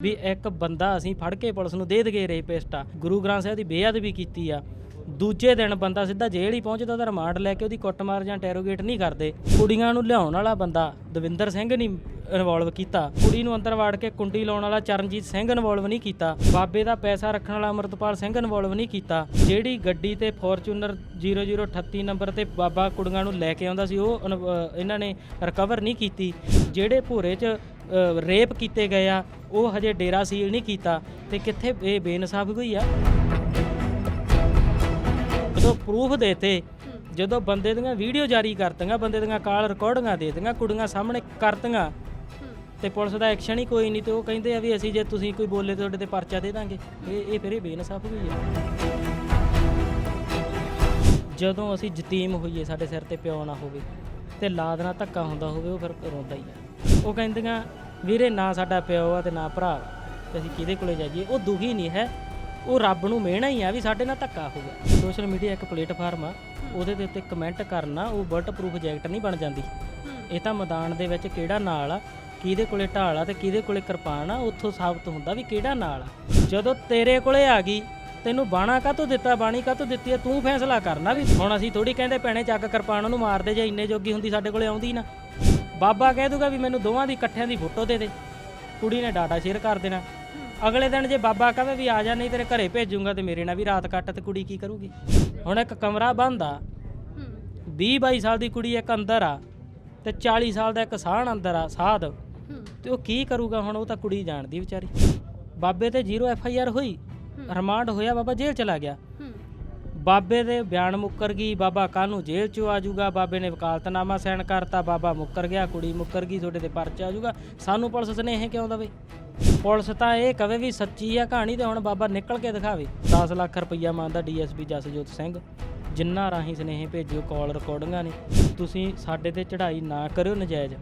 ਵੀ ਇੱਕ ਬੰਦਾ ਅਸੀਂ ਫੜ ਕੇ ਪੁਲਿਸ ਨੂੰ ਦੇ ਦਗੇ ਰੇਪਿਸਟ ਆ ਗੁਰੂ ਗ੍ਰੰਥ ਸਾਹਿਬ ਦੀ ਬੇਅਦਬੀ ਕੀਤੀ ਆ। ਦੂਜੇ ਦਿਨ ਬੰਦਾ ਸਿੱਧਾ ਜੇਲ੍ਹ ਹੀ ਪਹੁੰਚਦਾ ਉਹਦਾ ਰਿਮਾਂਡ ਲੈ ਕੇ ਉਹਦੀ ਕੁੱਟਮਾਰ ਜਾਂ ਟੈਰੋਗੇਟ ਨਹੀਂ ਕਰਦੇ। ਕੁੜੀਆਂ ਨੂੰ ਲਿਆਉਣ ਵਾਲਾ ਬੰਦਾ ਦਵਿੰਦਰ ਸਿੰਘ ਨਹੀਂ ਇਨਵੋਲਵ ਕੀਤਾ। ਕੁੜੀ ਨੂੰ ਅੰਦਰ ਵਾੜ ਕੇ ਕੁੰਡੀ ਲਾਉਣ ਵਾਲਾ ਚਰਨਜੀਤ ਸਿੰਘ ਇਨਵੋਲਵ ਨਹੀਂ ਕੀਤਾ। ਬਾਬੇ ਦਾ ਪੈਸਾ ਰੱਖਣ ਵਾਲਾ ਅਮਰਤਪਾਲ ਸਿੰਘ ਇਨਵੋਲਵ ਨਹੀਂ ਕੀਤਾ। ਜਿਹੜੀ ਗੱਡੀ ਤੇ ਫੋਰਚੂਨਰ 0038 ਨੰਬਰ ਤੇ ਬਾਬਾ ਕੁੜੀਆਂ ਨੂੰ ਲੈ ਕੇ ਆਉਂਦਾ ਸੀ, ਉਹ ਇਨ- ਇਹਨਾਂ ਨੇ ਰਿਕਵਰ ਨਹੀਂ ਕੀਤੀ। ਜਿਹੜੇ ਭੋਰੇ 'ਚ ਰੇਪ ਕੀਤੇ ਗਏ ਆ, ਉਹ ਹਜੇ ਡੇਰਾ ਸੀਲ ਨਹੀਂ ਕੀਤਾ। ਤੇ ਕਿੱਥੇ ਇਹ ਬੇਇਨਸਾਫੀ ਹੋਈ ਆ? ਜਦੋਂ ਪ੍ਰੂਫ ਦੇਤੇ ਜਦੋਂ ਬੰਦੇ ਦੀਆਂ ਵੀਡੀਓ ਜਾਰੀ ਕਰਤੀਆਂ ਬੰਦੇ ਦੀਆਂ ਕਾਲ ਰਿਕਾਰਡਿੰਗਾਂ ਦੇ ਦਿੱਤੀਆਂ ਕੁੜੀਆਂ ਸਾਹਮਣੇ ਕਰਤੀਆਂ ਤੇ ਪੁਲਿਸ ਦਾ ਐਕਸ਼ਨ ਹੀ ਕੋਈ ਨਹੀਂ ਤੇ ਉਹ ਕਹਿੰਦੇ ਆ ਵੀ ਅਸੀਂ ਜੇ ਤੁਸੀਂ ਕੋਈ ਬੋਲੇ ਤੁਹਾਡੇ ਤੇ ਪਰਚਾ ਦੇ ਦਾਂਗੇ। ਇਹ ਇਹ ਫਿਰ ਇਹ ਬੇਇਨਸਾਫ ਹੋਈ ਆ। ਜਦੋਂ ਅਸੀਂ ਯਤੀਮ ਹੋਈਏ ਸਾਡੇ ਸਿਰ ਤੇ ਪਿਓ ਨਾ ਹੋਵੇ ਤੇ ਲਾਦ ਨਾਲ ਧੱਕਾ ਹੁੰਦਾ ਹੋਵੇ ਉਹ ਫਿਰ ਰੋਂਦਾ ਹੀ ਆ। ਉਹ ਕਹਿੰਦੀਆਂ ਵੀਰੇ ਨਾ ਸਾਡਾ ਪਿਓ ਆ ਤੇ ਨਾ ਭਰਾ ਤੇ ਅਸੀਂ ਕਿਹਦੇ ਕੋਲੇ ਜਾਈਏ? ਉਹ ਦੁਖੀ ਨਹੀਂ ਹੈ। ਉਹ ਰੱਬ ਨੂੰ ਮਿਹਣਾ ਹੀ ਆ ਵੀ ਸਾਡੇ ਨਾਲ ਧੱਕਾ ਹੋ ਗਿਆ। ਸੋਸ਼ਲ ਮੀਡੀਆ ਇੱਕ ਪਲੇਟਫਾਰਮ ਆ, ਉਹਦੇ ਦੇ ਉੱਤੇ ਕਮੈਂਟ ਕਰਨਾ, ਉਹ ਬੁਲਟ ਪ੍ਰੂਫ ਜੈਕਟ ਨਹੀਂ ਬਣ ਜਾਂਦੀ। ਇਹ ਤਾਂ ਮੈਦਾਨ ਦੇ ਵਿੱਚ ਕਿਹੜਾ ਨਾਲ ਆ, ਕਿਹਦੇ ਕੋਲੇ ਢਾਲ ਆ ਤੇ ਕਿਹਦੇ ਕੋਲੇ ਕਿਰਪਾਨ ਆ, ਉੱਥੋਂ ਸਾਬਤ ਹੁੰਦਾ ਵੀ ਕਿਹੜਾ ਨਾਲ ਆ। ਜਦੋਂ ਤੇਰੇ ਕੋਲੇ ਆ ਗਈ, ਤੈਨੂੰ ਬਾਣਾ ਕਾਹਤੋਂ ਦਿੱਤਾ, ਬਾਣੀ ਕਾਹਤੋਂ ਦਿੱਤੀ ਆ? ਤੂੰ ਫੈਸਲਾ ਕਰਨਾ ਵੀ ਹੁਣ ਅਸੀਂ ਥੋੜੀ ਕਹਿੰਦੇ ਭੈਣੇ ਚੱਕ ਕਿਰਪਾਨ ਨੂੰ ਮਾਰਦੇ ਜੇ ਇੰਨੇ ਜੋਗੀ ਹੁੰਦੀ ਸਾਡੇ ਕੋਲੇ ਆਉਂਦੀ ਨਾ। ਬਾਬਾ ਕਹਿ ਦੂਗਾ ਵੀ ਮੈਨੂੰ ਦੋਵਾਂ ਦੀ ਇਕੱਠਿਆਂ ਦੀ ਫੋਟੋ ਦੇ ਦੇ। ਕੁੜੀ ਨੇ ਡਾਟਾ ਸ਼ੇਅਰ ਕਰ ਦੇਣਾ। ਅਗਲੇ ਦਿਨ ਜੇ ਬਾਬਾ ਕਹੇ ਵੀ ਆ ਜਾ, ਨਹੀਂ ਤੇਰੇ ਘਰੇ ਭੇਜੂਗਾ ਤੇ ਮੇਰੇ ਨਾਲ ਵੀ ਰਾਤ ਕੱਟ ਤੇ ਕੁੜੀ ਕੀ ਕਰੂਗੀ? ਹੁਣ ਇੱਕ ਕਮਰਾ ਬੰਦ ਆ। 20 22 ਸਾਲ ਦੀ ਕੁੜੀ ਇੱਕ ਅੰਦਰ ਆ ਤੇ 40 ਸਾਲ ਦਾ ਇੱਕ ਸਾਹਣ ਅੰਦਰ ਆ, ਸਾਧ। ਤੇ ਉਹ ਕੀ ਕਰੂਗਾ ਹੁਣ? ਉਹ ਤਾਂ ਕੁੜੀ ਜਾਣਦੀ ਵਿਚਾਰੀ। ਬਾਬੇ ਤੇ ਜ਼ੀਰੋ ਐਫ ਆਈ ਆਰ ਹੋਈ, ਰਿਮਾਂਡ ਹੋਇਆ ਬਾਬਾ ਜੇਲ੍ਹ ਚਲਾ ਗਿਆ। ਬਾਬੇ ਦੇ ਬਿਆਨ ਮੁੱਕਰ ਗਈ, ਬਾਬਾ ਕੱਲ੍ਹ ਨੂੰ ਜੇਲ੍ਹ ਚੋਂ ਆ ਜਾਊਗਾ, ਬਾਬੇ ਨੇ ਵਕਾਲਤਨਾਮਾ ਸਾਈਨ ਕਰਤਾ, ਬਾਬਾ ਮੁੱਕਰ ਗਿਆ, ਕੁੜੀ ਮੁੱਕਰ ਗਈ, ਤੁਹਾਡੇ ਤੇ ਪਰਚਾ ਆ ਜਾਊਗਾ। ਸਾਨੂੰ ਪੁਲਿਸ ਸੁਨੇਹੇ ਕਿਉਂ ਦਵੇ? ਪੁਲਿਸ ਤਾਂ ਇਹ ਕਵੇ ਵੀ ਸੱਚੀ ਆ ਕਹਾਣੀ ਤੇ ਹੁਣ ਬਾਬਾ ਨਿਕਲ ਕੇ ਦਿਖਾਵੇ। 10 ਲੱਖ ਰੁਪਈਆ ਮੰਗਦਾ ਡੀਐਸਪੀ ਜਸਜੋਤ ਸਿੰਘ। ਜਿੰਨਾ ਰਾਹੀਂ ਸੁਨੇਹੇ ਭੇਜਿਓ ਕਾਲ ਰਿਕਾਰਡਿੰਗਾਂ ਨੇ। ਤੁਸੀਂ ਸਾਡੇ ਤੇ ਚੜ੍ਹਾਈ ਨਾ ਕਰਿਓ ਨਜਾਇਜ਼।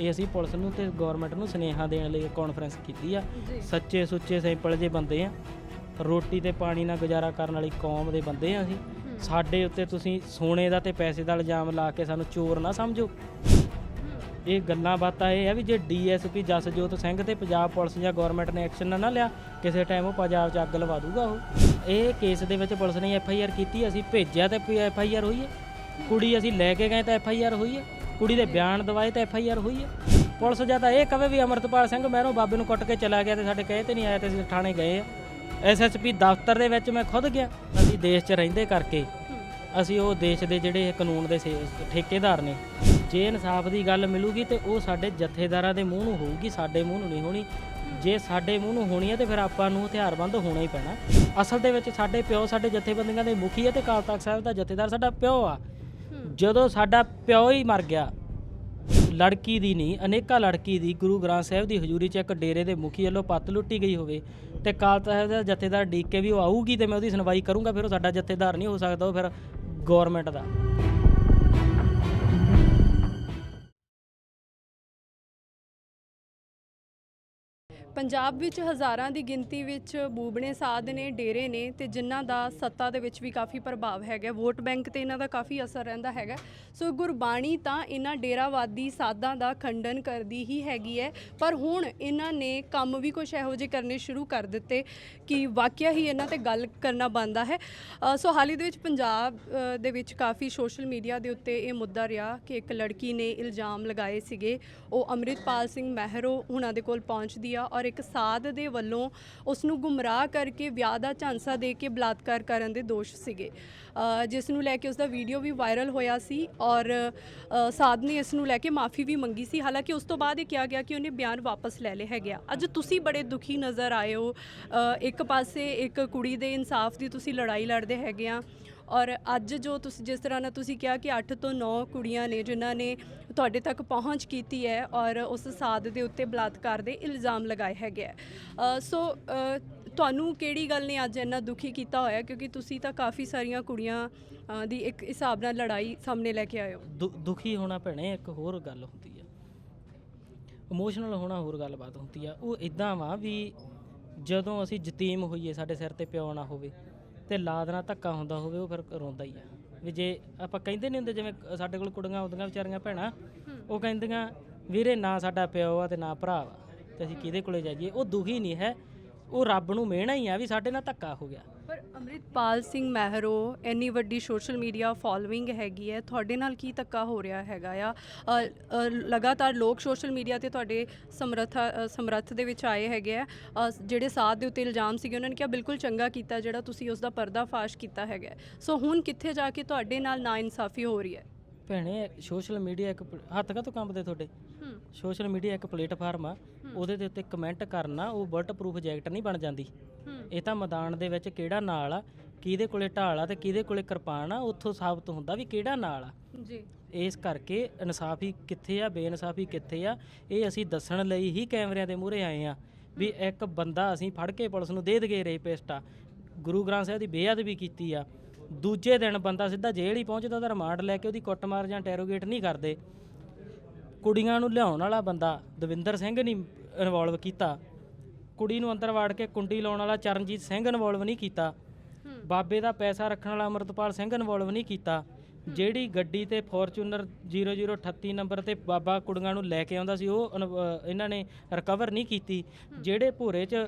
ਇਹ ਅਸੀਂ ਪੁਲਿਸ ਨੂੰ ਤੇ ਗਵਰਨਮੈਂਟ ਨੂੰ ਸੁਨੇਹਾ ਦੇਣ ਲਈ ਕਾਨਫਰੰਸ ਕੀਤੀ ਆ। ਸੱਚੇ ਸੁੱਚੇ ਸਿੰਪਲ ਜੇ ਬੰਦੇ ਆ। ਰੋਟੀ ਤੇ ਪਾਣੀ ਨਾਲ ਗੁਜ਼ਾਰਾ ਕਰਨ ਵਾਲੀ ਕੌਮ ਦੇ ਬੰਦੇ ਆ ਅਸੀਂ। ਸਾਡੇ ਉੱਤੇ ਤੁਸੀਂ ਸੋਨੇ ਦਾ ਤੇ ਪੈਸੇ ਦਾ ਇਲਜ਼ਾਮ ਲਾ ਕੇ ਸਾਨੂੰ ਚੋਰ ਨਾ ਸਮਝੋ। ਇਹ ਗੱਲਾਂ ਬਾਤਾਂ ਇਹ ਆ ਵੀ ਜੇ ਡੀਐਸਪੀ ਜਸਜੋਤ ਸਿੰਘ ਤੇ ਪੰਜਾਬ ਪੁਲਿਸ ਜਾਂ ਗਵਰਨਮੈਂਟ ਨੇ ਐਕਸ਼ਨ ਨਾ ਲਿਆ, ਕਿਸੇ ਟਾਈਮ ਉਹ ਪੰਜਾਬ 'ਚ ਅੱਗ ਲਵਾ ਦੂਗਾ ਉਹ। ਇਹ ਕੇਸ ਦੇ ਵਿੱਚ ਪੁਲਿਸ ਨੇ ਐਫ ਆਈ ਆਰ ਕੀਤੀ, ਅਸੀਂ ਭੇਜਿਆ ਤੇ ਐਫ ਆਈ ਆਰ ਹੋਈ ਹੈ। ਕੁੜੀ ਅਸੀਂ ਲੈ ਕੇ ਗਏ ਤਾਂ ਐਫ ਆਈ ਆਰ ਹੋਈ ਹੈ। ਕੁੜੀ ਦੇ ਬਿਆਨ ਦਵਾਏ ਤਾਂ ਐਫ ਆਈ ਆਰ ਹੋਈ ਹੈ। ਪੁਲਿਸ ਜਾਂ ਤਾਂ ਇਹ ਕਵੇ ਵੀ ਅਮਰਤਪਾਲ ਸਿੰਘ ਮਹਿਰੋਂ ਬਾਬੇ ਨੂੰ ਕੁੱਟ ਕੇ ਚਲਾ ਗਿਆ ਤੇ ਸਾਡੇ ਕਹੇ ਤੇ ਨਹੀਂ ਆਇਆ ਤੇ ਅਸੀਂ ਥਾਣੇ ਗਏ ਆ। ਐਸਐਸਪੀ ਦਫ਼ਤਰ ਦੇ ਵਿੱਚ ਮੈਂ ਖੁਦ ਗਿਆ, ਅਸੀਂ ਦੇਸ਼ 'ਚ ਰਹਿੰਦੇ ਕਰਕੇ। ਅਸੀਂ ਉਹ ਦੇਸ਼ ਦੇ ਜਿਹੜੇ ਕਾਨੂੰਨ ਦੇ ਸੇ- ਠੇਕੇਦਾਰ ਨੇ। ਜੇ ਇਨਸਾਫ ਦੀ ਗੱਲ ਮਿਲੂਗੀ ਤੇ ਉਹ ਸਾਡੇ ਜਥੇਦਾਰਾਂ ਦੇ ਮੂੰਹ ਨੂੰ ਹੋਊਗੀ, ਸਾਡੇ ਮੂੰਹ ਨੂੰ ਨਹੀਂ ਹੋਣੀ। ਜੇ ਸਾਡੇ ਮੂੰਹ ਨੂੰ ਹੋਣੀ ਹੈ ਤੇ ਫਿਰ ਆਪਾਂ ਨੂੰ ਹਥਿਆਰਬੰਦ ਹੋਣਾ ਹੀ ਪੈਣਾ। ਅਸਲ ਦੇ ਵਿੱਚ ਸਾਡੇ ਪਿਓ ਸਾਡੇ ਜਥੇਬੰਦੀਆਂ ਦੇ ਮੁਖੀ ਹੈ ਤੇ ਕਾਲ ਤਖਤ ਸਾਹਿਬ ਦਾ ਜਥੇਦਾਰ ਸਾਡਾ ਪਿਓ ਆ। ਜਦੋਂ ਸਾਡਾ ਪਿਓ ਹੀ ਮਰ ਗਿਆ, ਲੜਕੀ ਦੀ ਨਹੀਂ, ਅਨੇਕਾਂ ਲੜਕੀ ਦੀ, ਗੁਰੂ ਗ੍ਰੰਥ ਸਾਹਿਬ ਦੀ ਹਜ਼ੂਰੀ 'ਚ ਇੱਕ ਡੇਰੇ ਦੇ ਮੁਖੀ ਵੱਲੋਂ ਪੱਤ ਲੁੱਟੀ ਗਈ ਹੋਵੇ ਤੇ ਕਾਲ ਤਖਤ ਦਾ ਜਥੇਦਾਰ ਡੀਕ ਕੇ ਵੀ ਉਹ ਆਊਗੀ ਤੇ ਮੈਂ ਉਹਦੀ ਸੁਣਵਾਈ ਕਰੂੰਗਾ, ਫਿਰ ਉਹ ਸਾਡਾ ਜਥੇਦਾਰ ਨਹੀਂ ਹੋ ਸਕਦਾ, ਉਹ ਫਿਰ ਗਵਰਨਮੈਂਟ ਦਾ। ਪੰਜਾਬ ਵਿੱਚ ਹਜ਼ਾਰਾਂ ਦੀ ਗਿਣਤੀ ਵਿੱਚ ਬੂਬਣੇ ਸਾਧ ਨੇ ਡੇਰੇ ਨੇ ਤੇ ਜਿਨ੍ਹਾਂ ਦਾ ਸੱਤਾ ਦੇ ਵਿੱਚ ਵੀ ਕਾਫੀ ਪ੍ਰਭਾਵ ਹੈਗਾ ਵੋਟ ਬੈਂਕ ਤੇ ਇਹਨਾਂ ਦਾ ਕਾਫੀ ਅਸਰ ਰਹਿੰਦਾ ਹੈਗਾ ਸੋ ਗੁਰਬਾਣੀ ਤਾਂ ਇਹਨਾਂ ਡੇਰਾਵਾਦੀ ਸਾਧਾਂ ਦਾ ਖੰਡਨ ਕਰਦੀ ਹੀ ਹੈਗੀ ਹੈ ਪਰ ਹੁਣ ਇਹਨਾਂ ਨੇ ਕੰਮ ਵੀ ਕੁਝ ਇਹੋ ਜਿਹੇ ਕਰਨੇ ਸ਼ੁਰੂ ਕਰ ਦਿੱਤੇ ਕਿ ਵਾਕਿਆ ਹੀ ਇਹਨਾਂ ਤੇ ਗੱਲ ਕਰਨਾ ਬਣਦਾ ਹੈ। ਅ, ਸੋ ਹਾਲ ਹੀ ਦੇ ਵਿੱਚ ਪੰਜਾਬ ਅ, ਦੇ ਵਿੱਚ ਕਾਫੀ ਸੋਸ਼ਲ ਮੀਡੀਆ ਦੇ ਉੱਤੇ ਇਹ ਮੁੱਦਾ ਰਿਹਾ ਕਿ ਇੱਕ ਲੜਕੀ ਨੇ ਇਲਜ਼ਾਮ ਲਗਾਏ ਸੀਗੇ। ਉਹ ਅੰਮ੍ਰਿਤਪਾਲ ਸਿੰਘ ਮਹਿਰੋ ਉਹਨਾਂ ਦੇ ਕੋਲ ਪਹੁੰਚਦੀ ਆ ਔਰ ਔਰ ਇੱਕ ਸਾਧ ਦੇ ਵੱਲੋਂ ਉਸ ਨੂੰ ਗੁੰਮਰਾਹ ਕਰਕੇ ਵਿਆਹ ਦਾ ਝਾਂਸਾ ਦੇ ਕੇ ਬਲਾਤਕਾਰ ਕਰਨ ਦੇ ਦੋਸ਼ ਸੀਗੇ। ਜਿਸ ਨੂੰ ਲੈ ਕੇ ਉਸ ਦਾ ਵੀਡੀਓ ਵੀ ਵਾਇਰਲ ਹੋਇਆ ਸੀ ਔਰ ਸਾਧ ਨੇ ਇਸ ਨੂੰ ਲੈ ਕੇ ਮਾਫੀ ਵੀ ਮੰਗੀ ਸੀ। ਹਾਲਾਂਕਿ ਉਸ ਤੋਂ ਬਾਅਦ ਇਹ ਕਿਹਾ ਗਿਆ ਕਿ ਉਹਨੇ ਬਿਆਨ ਵਾਪਸ ਲੈ ਲਏ ਹੈਗੇ। ਆ ਅੱਜ ਤੁਸੀਂ ਬੜੇ ਦੁਖੀ ਨਜ਼ਰ ਆਏ ਹੋ। ਇੱਕ ਪਾਸੇ ਇੱਕ ਕੁੜੀ ਦੇ ਇਨਸਾਫ ਦੀ ਤੁਸੀਂ ਲੜਾਈ ਲੜਦੇ ਹੈਗੇ ਆ। ਔਰ ਅੱਜ ਜੋ ਤੁਸੀਂ ਜਿਸ ਤਰ੍ਹਾਂ ਨਾਲ ਤੁਸੀਂ ਕਿਹਾ ਕਿ 8 ਤੋਂ 9 ਕੁੜੀਆਂ ਨੇ ਜਿਨ੍ਹਾਂ ਨੇ ਤੁਹਾਡੇ ਤੱਕ ਪਹੁੰਚ ਕੀਤੀ ਹੈ ਔਰ ਉਸ ਸਾਧ ਦੇ ਉੱਤੇ ਬਲਾਤਕਾਰ ਦੇ ਇਲਜ਼ਾਮ ਲਗਾਏ ਹੈਗੇ ਆ। ਸੋ ਤੁਹਾਨੂੰ ਕਿਹੜੀ ਗੱਲ ਨੇ ਅੱਜ ਇੰਨਾ ਦੁਖੀ ਕੀਤਾ ਹੋਇਆ? ਕਿਉਂਕਿ ਤੁਸੀਂ ਤਾਂ ਕਾਫੀ ਸਾਰੀਆਂ ਕੁੜੀਆਂ ਦੀ ਇੱਕ ਹਿਸਾਬ ਨਾਲ ਲੜਾਈ ਸਾਹਮਣੇ ਲੈ ਕੇ ਆਏ ਹੋ। ਦੁ- ਦੁਖੀ ਹੋਣਾ ਭੈਣੇ, ਇੱਕ ਹੋਰ ਗੱਲ ਹੁੰਦੀ ਆ। ਇਮੋਸ਼ਨਲ ਹੋਣਾ ਹੋਰ ਗੱਲਬਾਤ ਹੁੰਦੀ ਆ। ਉਹ ਇਦਾਂ ਵਾ ਵੀ ਜਦੋਂ ਅਸੀਂ ਯਤੀਮ ਹੋਈਏ, ਸਾਡੇ ਸਿਰ ਤੇ ਪਿਓ ਨਾ ਹੋਵੇ ਤੇ ਲਾਦ ਨਾਲ ਧੱਕਾ ਹੁੰਦਾ ਹੋਵੇ, ਉਹ ਫਿਰ ਰੋਂਦਾ ਹੀ ਆ। ਵੀ ਜੇ ਆਪਾਂ ਕਹਿੰਦੇ ਨਹੀਂ ਹੁੰਦੇ, ਜਿਵੇਂ ਸਾਡੇ ਕੋਲ ਕੁੜੀਆਂ ਆਉਂਦੀਆਂ ਵਿਚਾਰੀਆਂ ਭੈਣਾਂ, ਉਹ ਕਹਿੰਦੀਆਂ, ਵੀਰੇ ਨਾ ਸਾਡਾ ਪਿਓ ਆ ਤੇ ਨਾ ਭਰਾ ਵਾ, ਤੇ ਅਸੀਂ ਕਿਹਦੇ ਕੋਲੇ ਜਾਈਏ? ਉਹ ਦੁਖੀ ਨਹੀਂ ਹੈ, ਉਹ ਰੱਬ ਨੂੰ ਮਿਹਣਾ ਹੀ ਆ ਵੀ ਸਾਡੇ ਨਾਲ ਧੱਕਾ ਹੋ ਗਿਆ। ਅੰਮ੍ਰਿਤਪਾਲ ਸਿੰਘ ਮਹਿਰੋ ਇੰਨੀ ਵੱਡੀ ਸੋਸ਼ਲ ਮੀਡੀਆ ਫੋਲੋਇੰਗ ਹੈਗੀ ਹੈ ਤੁਹਾਡੇ ਨਾਲ ਕੀ ਧੱਕਾ ਹੋ ਰਿਹਾ ਹੈਗਾ ਆ? ਅ, ਅ, ਲਗਾਤਾਰ ਲੋਕ ਸੋਸ਼ਲ ਮੀਡੀਆ ਤੇ ਤੁਹਾਡੇ ਸਮਰੱਥਾ ਸਮਰੱਥ ਦੇ ਵਿੱਚ ਆਏ ਹੈਗੇ ਆ। ਅ, ਜਿਹੜੇ ਸਾਥ ਦੇ ਉੱਤੇ ਇਲਜ਼ਾਮ ਸੀਗੇ ਉਹਨਾਂ ਨੇ ਕਿਹਾ ਬਿਲਕੁਲ ਚੰਗਾ ਕੀਤਾ ਜਿਹੜਾ ਤੁਸੀਂ ਉਸ ਦਾ ਪਰਦਾਫਾਸ਼ ਕੀਤਾ ਹੈਗਾ ਹੈ। ਸੋ ਹੁਣ ਕਿੱਥੇ ਜਾ ਕੇ ਤੁਹਾਡੇ ਨਾਲ ਨਾਇਨਸਾਫੀ ਹੋ ਰਹੀ ਹੈ? ਭੈਣੇ ਸੋਸ਼ਲ ਮੀਡੀਆ ਇੱਕ ਪ- ਹੱਥ ਕਾ ਤੋਂ ਕੰਬਦੇ ਤੁਹਾਡੇ? ਸੋਸ਼ਲ ਮੀਡੀਆ ਇੱਕ ਪਲੇਟਫਾਰਮ ਆ ਉਹਦੇ ਦੇ ਉੱਤੇ ਕਮੈਂਟ ਕਰਨਾ ਉਹ ਬੁਲਟ ਪ੍ਰੂਫ ਜੈਕਟ ਨਹੀਂ ਬਣ ਜਾਂਦੀ। ਇਹ ਤਾਂ ਮੈਦਾਨ ਦੇ ਵਿੱਚ ਕਿਹੜਾ ਨਾਲ ਆ ਕਿਹਦੇ ਕੋਲੇ ਢਾਲ ਆ ਤੇ ਕਿਹਦੇ ਕੋਲੇ ਕਿਰਪਾਨ ਆ ਉੱਥੋਂ ਸਾਬਤ ਹੁੰਦਾ ਵੀ ਕਿਹੜਾ ਨਾਲ ਆ। ਜੀ। ਇਸ ਕਰਕੇ ਇਨਸਾਫੀ ਕਿੱਥੇ ਆ ਬੇਇਨਸਾਫੀ ਕਿੱਥੇ ਆ ਇਹ ਅਸੀਂ ਦੱਸਣ ਲਈ ਹੀ ਕੈਮਰਿਆਂ ਦੇ ਮੂਹਰੇ ਆਏ ਆ ਵੀ ਇੱਕ ਬੰਦਾ ਅਸੀਂ ਫੜ ਕੇ ਪੁਲਿਸ ਨੂੰ ਦੇ ਦਗੇ ਰੇਪਿਸਟ ਗੁਰੂ ਗ੍ਰੰਥ ਸਾਹਿਬ ਦੀ ਬੇਅਦਬੀ ਕੀਤੀ ਆ। ਦੂਜੇ ਦਿਨ ਬੰਦਾ ਸਿੱਧਾ ਜੇਲ੍ਹ ਹੀ ਪਹੁੰਚਦਾ ਉਹਦਾ ਰਿਮਾਂਡ ਲੈ ਕੇ ਉਹਦੀ ਕੁੱਟਮਾਰ ਜਾਂ ਟੈਰੋਗੇਟ ਨਹੀਂ ਕਰਦੇ। ਕੁੜੀਆਂ ਨੂੰ ਲਿਆਉਣ ਵਾਲਾ ਬੰਦਾ ਦਵਿੰਦਰ ਸਿੰਘ ਨਹੀਂ ਇਨਵੋਲਵ ਕੀਤਾ। ਕੁੜੀ ਨੂੰ ਅੰਦਰ ਵਾੜ ਕੇ ਕੁੰਡੀ ਲਾਉਣ ਵਾਲਾ ਚਰਨਜੀਤ ਸਿੰਘ ਇਨਵੋਲਵ ਨਹੀਂ ਕੀਤਾ। ਬਾਬੇ ਦਾ ਪੈਸਾ ਰੱਖਣ ਵਾਲਾ ਅਮਰਤਪਾਲ ਸਿੰਘ ਇਨਵੋਲਵ ਨਹੀਂ ਕੀਤਾ। ਜਿਹੜੀ ਗੱਡੀ ਤੇ ਫੋਰਚੂਨਰ 0038 ਨੰਬਰ ਤੇ ਬਾਬਾ ਕੁੜੀਆਂ ਨੂੰ ਲੈ ਕੇ ਆਉਂਦਾ ਸੀ ਉਹ ਇਹਨਾਂ ਨੇ ਰਿਕਵਰ ਨਹੀਂ ਕੀਤੀ। ਜਿਹੜੇ ਭੂਰੇ 'ਚ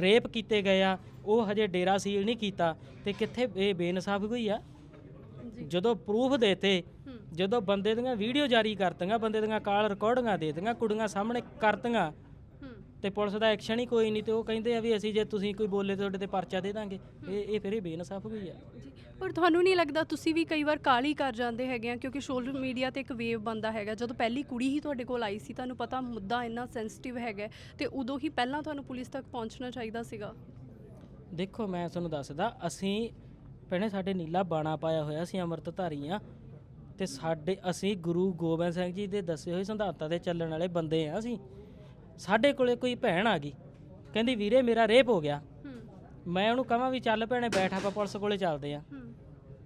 ਰੇਪ ਕੀਤੇ ਗਏ ਆ ਉਹ ਹਜੇ ਡੇਰਾ ਸੀਲ ਨਹੀਂ ਕੀਤਾ। ਤੇ ਕਿੱਥੇ ਇਹ ਬੇਇਨਸਾਫੀ ਹੋਈ ਆ? ਜਦੋਂ ਪ੍ਰੂਫ ਦੇਤੇ ਜਦੋਂ ਬੰਦੇ ਦੀਆਂ ਵੀਡੀਓ ਜਾਰੀ ਕਰਤੀਆਂ ਬੰਦੇ ਦੀਆਂ ਕਾਲ ਰਿਕਾਰਡਿੰਗਾਂ ਦੇ ਦਿੱਤੀਆਂ ਕੁੜੀਆਂ ਸਾਹਮਣੇ ਕਰਤੀਆਂ ਤੇ ਪੁਲਿਸ ਦਾ ਐਕਸ਼ਨ ਹੀ ਕੋਈ ਨਹੀਂ ਤੇ ਉਹ ਕਹਿੰਦੇ ਆ ਵੀ ਅਸੀਂ ਜੇ ਤੁਸੀਂ ਕੋਈ ਬੋਲੇ ਤੁਹਾਡੇ ਤੇ ਪਰਚਾ ਦੇ ਦਾਂਗੇ। ਇਹ ਇਹ ਫਿਰ ਇਹ ਬੇਇਨਸਾਫ ਹੋਈ ਆ। ਪਰ ਤੁਹਾਨੂੰ ਨਹੀਂ ਲੱਗਦਾ ਤੁਸੀਂ ਵੀ ਕਈ ਵਾਰ ਕਾਲੀ ਕਰ ਜਾਂਦੇ ਹੈਗੇ ਆ? ਕਿਉਂਕਿ ਸੋਸ਼ਲ ਮੀਡੀਆ ਤੇ ਇੱਕ ਵੇਵ ਬੰਦਾ ਹੈਗਾ। ਜਦੋਂ ਪਹਿਲੀ ਕੁੜੀ ਹੀ ਤੁਹਾਡੇ ਕੋਲ ਆਈ ਸੀ ਤੁਹਾਨੂੰ ਪਤਾ ਮੁੱਦਾ ਇੰਨਾ ਸੈਂਸਿਟਿਵ ਹੈਗਾ ਤੇ ਉਦੋਂ ਹੀ ਪਹਿਲਾਂ ਤੁਹਾਨੂੰ ਪੁਲਿਸ ਤੱਕ ਪਹੁੰਚਣਾ ਚਾਹੀਦਾ ਸੀਗਾ? ਦੇਖੋ ਮੈਂ ਤੁਹਾਨੂੰ ਦੱਸਦਾ ਅਸੀਂ ਭੈਣੇ ਸਾਡੇ ਨੀਲਾ ਬਾਣਾ ਪਾਇਆ ਹੋਇਆ ਸੀ ਅੰਮ੍ਰਿਤਧਾਰੀ ਆ ਤੇ ਸਾਡੇ ਅਸੀਂ ਗੁਰੂ ਗੋਬਿੰਦ ਸਿੰਘ ਜੀ ਦੇ ਦੱਸੇ ਹੋਏ ਸਿਧਾਂਤਾਂ ਤੇ ਚੱਲਣ ਵਾਲੇ ਬੰਦੇ ਆ ਅਸੀਂ। ਸਾਡੇ ਕੋਲੇ ਕੋਈ ਭੈਣ ਆ ਗਈ। ਕਹਿੰਦੀ ਵੀਰੇ ਮੇਰਾ ਰੇਪ ਹੋ ਗਿਆ। ਮੈਂ ਉਹਨੂੰ ਕਹਾਂ ਵੀ ਚੱਲ ਭੈਣੇ ਬੈਠ ਆਪਾਂ ਪੁਲਿਸ ਕੋਲੇ ਚੱਲਦੇ ਆ।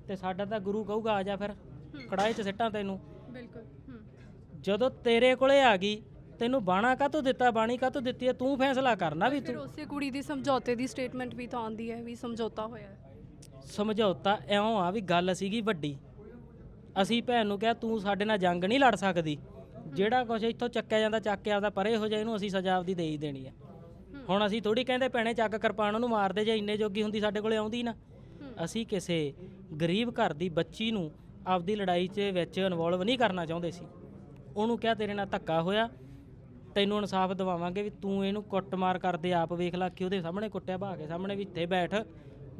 ਤੇ ਸਾਡਾ ਤਾਂ ਗੁਰੂ ਕਹੂਗਾ ਆ ਜਾ ਫਿਰ। ਕੜਾਈ 'ਚ ਸਿੱਟਾਂ ਤੈਨੂੰ। ਬਿਲਕੁਲ। ਜਦੋਂ ਤੇਰੇ ਕੋਲੇ ਆ ਗਈ ਤੈਨੂੰ ਬਾਣਾ ਕਾਹਤੋਂ ਦਿੱਤਾ? ਬਾਣੀ ਕਾਹਤੋਂ ਦਿੱਤੀ ਹੈ? ਤੂੰ ਫੈਸਲਾ ਕਰਨਾ ਵੀ ਫਿਰ ਤੂੰ। ਉਸੇ ਕੁੜੀ ਦੀ ਸਮਝੌਤੇ ਦੀ ਸਟੇਟਮੈਂਟ ਵੀ ਤਾਂ ਆਉਂਦੀ ਹੈ ਵੀ ਸਮਝੌਤਾ ਹੋਇਆ ਹੈ। ਸਮਝੌਤਾ ਇਉਂ ਆ ਵੀ ਗੱਲ ਸੀਗੀ ਵੱਡੀ। ਅਸੀਂ ਭੈਣ ਨੂੰ ਕਿਹਾ, ਤੂੰ ਸਾਡੇ ਨਾਲ ਜੰਗ ਨਹੀਂ ਲੜ ਸਕਦੀ। ਜਿਹੜਾ ਕੁਛ ਇੱਥੋਂ ਚੱਕਿਆ ਜਾਂਦਾ, ਚੱਕ ਕੇ ਆਪਦਾ ਪਰੇ ਹੋ ਜਾ ਇਹਨੂੰ ਅਸੀਂ ਸਜ਼ਾ ਆਪਦੀ ਦੇ ਹੀ ਦੇਣੀ ਆ। ਹੁਣ ਅਸੀਂ ਥੋੜੀ ਕਹਿੰਦੇ ਭੈਣੇ, ਚੱਕ ਕਿਰਪਾਨ ਉਹਨੂੰ ਮਾਰਦੇ ਜੇ ਇੰਨੇ ਜੋਗੀ ਹੁੰਦੀ ਸਾਡੇ ਕੋਲੇ ਆਉਂਦੀ ਨਾ। ਅਸੀਂ ਕਿਸੇ ਗਰੀਬ ਘਰ ਦੀ ਬੱਚੀ ਨੂੰ ਆਪਦੀ ਲੜਾਈ 'ਚ ਵਿੱਚ ਇਨਵੋਲਵ ਨਹੀਂ ਕਰਨਾ ਚਾਹੁੰਦੇ ਸੀ। ਉਹਨੂੰ ਕਿਹਾ, ਤੇਰੇ ਨਾਲ ਧੱਕਾ ਹੋਇਆ। ਤੈਨੂੰ ਇਨਸਾਫ ਦਿਵਾਵਾਂਗੇ ਵੀ ਤੂੰ ਇਹਨੂੰ ਕੁੱਟਮਾਰ ਕਰਦੇ ਆਪ ਵੇਖ ਲੈ ਕਿ ਉਹਦੇ ਸਾਹਮਣੇ ਕੁੱਟਿਆ ਭਾ ਕੇ ਸਾਹਮਣੇ ਵੀ ਇੱਥੇ ਬੈਠ।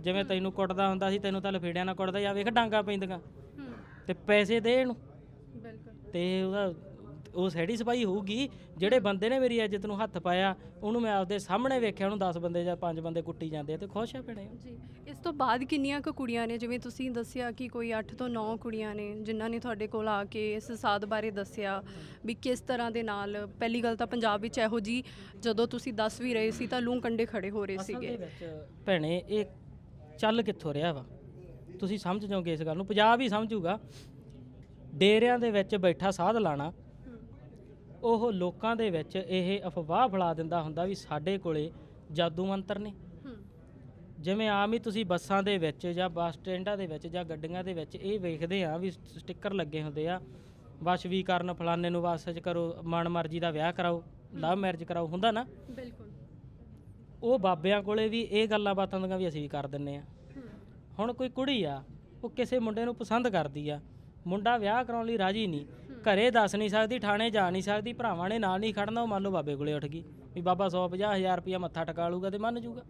ਜਿਵੇਂ ਤੈਨੂੰ ਕੁੱਟਦਾ ਹੁੰਦਾ ਸੀ ਤੈਨੂੰ ਤਾਂ ਲਫੇੜਿਆਂ ਨਾਲ ਕੁੱਟਦਾ ਜਾਂ ਵੇਖ ਡਾਂਗਾ ਪੈਂਦੀਆਂ। ਤੇ ਪੈਸੇ ਦੇ ਇਹਨੂੰ। ਬਿਲਕੁਲ। ਤੇ ਉਹਦਾ ਉਹ ਸੈਟੀਸਫਾਈ ਹੋਊਗੀ ਜਿਹੜੇ ਬੰਦੇ ਨੇ ਮੇਰੀ ਇੱਜ਼ਤ ਨੂੰ ਹੱਥ ਪਾਇਆ ਉਹਨੂੰ ਮੈਂ ਆਪਦੇ ਸਾਹਮਣੇ ਵੇਖਿਆ ਉਹਨੂੰ 10 ਬੰਦੇ ਜਾਂ 5 ਬੰਦੇ ਕੁੱਟੀ ਜਾਂਦੇ ਤੇ ਖੁਸ਼ ਆ ਭੈਣੇ। ਜੀ ਇਸ ਤੋਂ ਬਾਅਦ ਕਿੰਨੀਆਂ ਕੁ ਕੁੜੀਆਂ ਨੇ? ਜਿਵੇਂ ਤੁਸੀਂ ਦੱਸਿਆ ਕਿ ਕੋਈ 8 ਤੋਂ 9 ਕੁੜੀਆਂ ਨੇ ਜਿਨ੍ਹਾਂ ਨੇ ਤੁਹਾਡੇ ਕੋਲ ਆ ਕੇ ਇਸ ਸਾਦ ਬਾਰੇ ਦੱਸਿਆ ਵੀ ਕਿਸ ਤਰ੍ਹਾਂ ਦੇ ਨਾਲ ਪਹਿਲੀ ਗੱਲ ਤਾਂ ਪੰਜਾਬ ਵਿੱਚ ਇਹੋ ਜੀ ਜਦੋਂ ਤੁਸੀਂ ਦੱਸ ਵੀ ਰਹੇ ਸੀ ਤਾਂ ਲੂੰ ਕੰਡੇ ਖੜੇ ਹੋ ਰਹੇ ਸੀਗੇ ਦੇ ਵਿੱਚ ਭੈਣੇ ਇਹ ਚੱਲ ਕਿੱਥੋਂ ਰਿਹਾ ਵਾ? ਤੁਸੀਂ ਸਮਝ ਜਾਓਗੇ ਇਸ ਗੱਲ ਨੂੰ। ਪੰਜਾਬ ਹੀ ਸਮਝੂਗਾ। ਡੇਰਿਆਂ ਦੇ ਵਿੱਚ ਬੈਠਾ ਸਾਧ ਲਾਣਾ, ਉਹ ਲੋਕਾਂ ਦੇ ਵਿੱਚ ਇਹ ਅਫਵਾਹ ਫੈਲਾ ਦਿੰਦਾ ਹੁੰਦਾ ਵੀ ਸਾਡੇ ਕੋਲੇ ਜਾਦੂ ਮੰਤਰ ਨੇ। ਜਿਵੇਂ ਆਮ ਹੀ ਤੁਸੀਂ ਬੱਸਾਂ ਦੇ ਵਿੱਚ ਜਾਂ ਬੱਸ ਸਟੈਂਡਾਂ ਦੇ ਵਿੱਚ ਜਾਂ ਗੱਡੀਆਂ ਦੇ ਵਿੱਚ ਇਹ ਵੇਖਦੇ ਆ ਵੀ ਸਟicker ਲੱਗੇ ਹੁੰਦੇ ਆ। ਵੱਛ ਵੀ ਕਰਨ ਫਲਾਣੇ ਨੂੰ ਵਸ ਚ ਕਰੋ, ਮਨ ਮਰਜ਼ੀ ਦਾ ਵਿਆਹ ਕਰਾਓ, ਲਵ ਮੈਰਿਜ ਕਰਾਓ, ਹੁੰਦਾ ਨਾ? ਬਿਲਕੁਲ। ਉਹ ਬਾਬਿਆਂ ਕੋਲੇ ਵੀ ਇਹ ਗੱਲਾਂ ਬਾਤਾਂ ਦੀਆਂ ਵੀ ਅਸੀਂ ਵੀ ਕਰ ਦਿੰਨੇ ਆ। ਹੁਣ ਕੋਈ ਕੁੜੀ ਆ ਉਹ ਕਿਸੇ ਮੁੰਡੇ ਨੂੰ ਪਸੰਦ ਕਰਦੀ ਆ। ਮੁੰਡਾ ਵਿਆਹ ਕਰਾਉਣ ਲਈ ਰਾਜੀ ਨਹੀਂ। ਘਰੇ ਦੱਸ ਨਹੀਂ ਸਕਦੀ ਥਾਣੇ ਜਾ ਨਹੀਂ ਸਕਦੀ ਭਰਾਵਾਂ ਨੇ ਨਾਲ ਨਹੀਂ ਖੜਨਾ ਉਹ ਮੰਨ ਲਓ ਬਾਬੇ ਕੋਲੇ ਉੱਠ ਗਈ। ਵੀ ਬਾਬਾ 150 ਹਜ਼ਾਰ ਰੁਪਇਆ ਮੱਥਾ ਟਕਾ ਲੂਗਾ ਤੇ ਮੰਨ ਜੂਗਾ।